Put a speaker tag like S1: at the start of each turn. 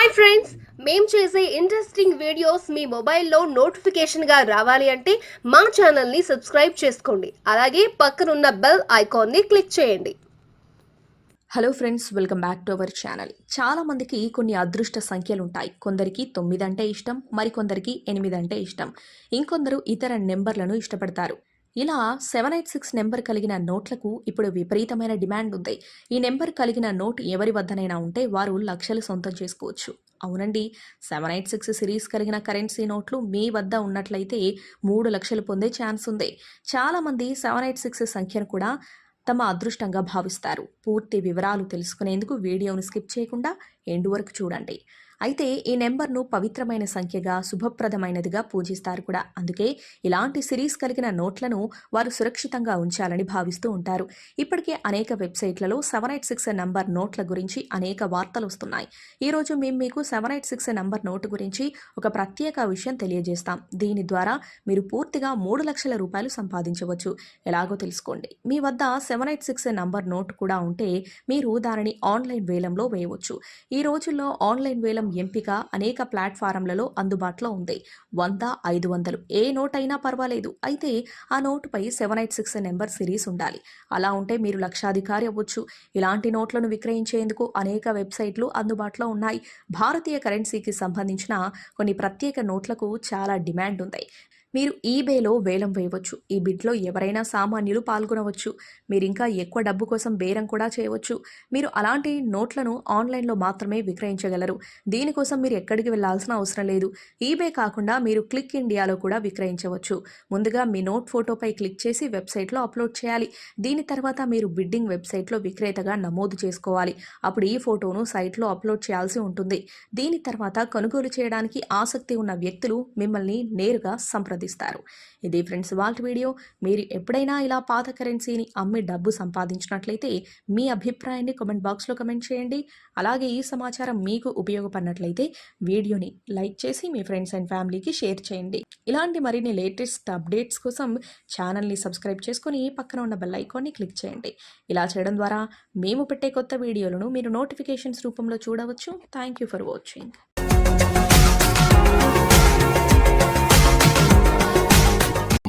S1: Hi friends మేము చేసే interesting videos మీ మొబైల్లో నోటిఫికేషన్గా రావాలి అంటే మా ఛానల్ని సబ్స్క్రైబ్ చేసుకోండి. అలాగే పక్కనున్న బెల్ ఐకాన్ని క్లిక్ చేయండి.
S2: Hello friends welcome back to our channel చాలామందికి కొన్ని అదృష్ట సంఖ్యలు ఉంటాయి. కొందరికి తొమ్మిది అంటే ఇష్టం మరికొందరికి ఎనిమిది అంటే ఇష్టం. ఇంకొందరు ఇతర నెంబర్లను ఇష్టపడతారు. ఇలా సెవెన్ ఎయిట్ సిక్స్ నెంబర్ కలిగిన నోట్లకు ఇప్పుడు విపరీతమైన డిమాండ్ ఉంది. ఈ నెంబర్ కలిగిన నోట్ ఎవరి వద్దనైనా ఉంటే వారు లక్షలు సొంతం చేసుకోవచ్చు. అవునండి సెవెన్ ఎయిట్ సిక్స్ సిరీస్ కలిగిన కరెన్సీ నోట్లు మీ వద్ద ఉన్నట్లయితే మూడు లక్షలు పొందే ఛాన్స్ ఉంది. చాలామంది సెవెన్ ఎయిట్ సిక్స్ సంఖ్యను కూడా తమ అదృష్టంగా భావిస్తారు. పూర్తి వివరాలు తెలుసుకునేందుకు వీడియోను స్కిప్ చేయకుండా ఎండ్ వరకు చూడండి. అయితే ఈ నెంబర్ను పవిత్రమైన సంఖ్యగా శుభప్రదమైనదిగా పూజిస్తారు కూడా. అందుకే ఇలాంటి సిరీస్ కలిగిన నోట్లను వారు సురక్షితంగా ఉంచాలని భావిస్తూ ఉంటారు. ఇప్పటికే అనేక వెబ్సైట్లలో సెవెన్ ఎయిట్ సిక్స్ నంబర్ నోట్ల గురించి అనేక వార్తలు వస్తున్నాయి. ఈరోజు మేము మీకు seven eight six number note గురించి ఒక ప్రత్యేక విషయం తెలియజేస్తాం. దీని ద్వారా మీరు పూర్తిగా మూడు లక్షల రూపాయలు సంపాదించవచ్చు. ఎలాగో తెలుసుకోండి. మీ వద్ద seven eight six number note కూడా ఉంటే మీరు దానిని ఆన్లైన్ వేలంలో వేయవచ్చు. ఈ రోజుల్లో ఆన్లైన్ వేలం ఎంపిక అనేక ప్లాట్ఫారంలలో అందుబాటులో ఉంది. వంద ఐదు వందలు ఏ నోట్ అయినా పర్వాలేదు. అయితే ఆ నోటుపై seven eight six number series ఉండాలి. అలా ఉంటే మీరు లక్షాధికారి అవ్వచ్చు. ఇలాంటి నోట్లను విక్రయించేందుకు అనేక వెబ్సైట్లు అందుబాటులో ఉన్నాయి. భారతీయ కరెన్సీకి సంబంధించిన కొన్ని ప్రత్యేక నోట్లకు చాలా డిమాండ్ ఉంది. మీరు ఈబేలో వేలం వేయవచ్చు. ఈ బిడ్లో ఎవరైనా సామాన్యులు పాల్గొనవచ్చు. మీరు ఇంకా ఎక్కువ డబ్బు కోసం బేరం కూడా చేయవచ్చు. మీరు అలాంటి నోట్లను ఆన్లైన్లో మాత్రమే విక్రయించగలరు. దీనికోసం మీరు ఎక్కడికి వెళ్ళాల్సిన అవసరం లేదు. ఈబే కాకుండా మీరు క్లిక్ ఇండియాలో కూడా విక్రయించవచ్చు. ముందుగా మీ నోట్ ఫోటోపై క్లిక్ చేసి వెబ్సైట్లో అప్లోడ్ చేయాలి. దీని తర్వాత మీరు బిడ్డింగ్ వెబ్సైట్లో విక్రేతగా నమోదు చేసుకోవాలి. అప్పుడు ఈ ఫోటోను సైట్లో అప్లోడ్ చేయాల్సి ఉంటుంది. దీని తర్వాత కొనుగోలు చేయడానికి ఆసక్తి ఉన్న వ్యక్తులు మిమ్మల్ని నేరుగా సంప్రదిస్తారు ఇది ఫ్రెండ్స్ వాళ్ళ వీడియో. మీరు ఎప్పుడైనా ఇలా పాత కరెన్సీని అమ్మి డబ్బు సంపాదించినట్లయితే మీ అభిప్రాయాన్ని కామెంట్ బాక్స్లో కమెంట్ చేయండి. అలాగే ఈ సమాచారం మీకు ఉపయోగపడినట్లయితే వీడియోని లైక్ చేసి మీ ఫ్రెండ్స్ అండ్ ఫ్యామిలీకి షేర్ చేయండి. ఇలాంటి మరిన్ని లేటెస్ట్ అప్డేట్స్ కోసం ఛానల్ని సబ్స్క్రైబ్ చేసుకొని పక్కన ఉన్న బెల్ ఐకాన్ని క్లిక్ చేయండి. ఇలా చేయడం ద్వారా మేము పెట్టే కొత్త వీడియోలను మీరు నోటిఫికేషన్స్ రూపంలో చూడవచ్చు. Thank you for watching.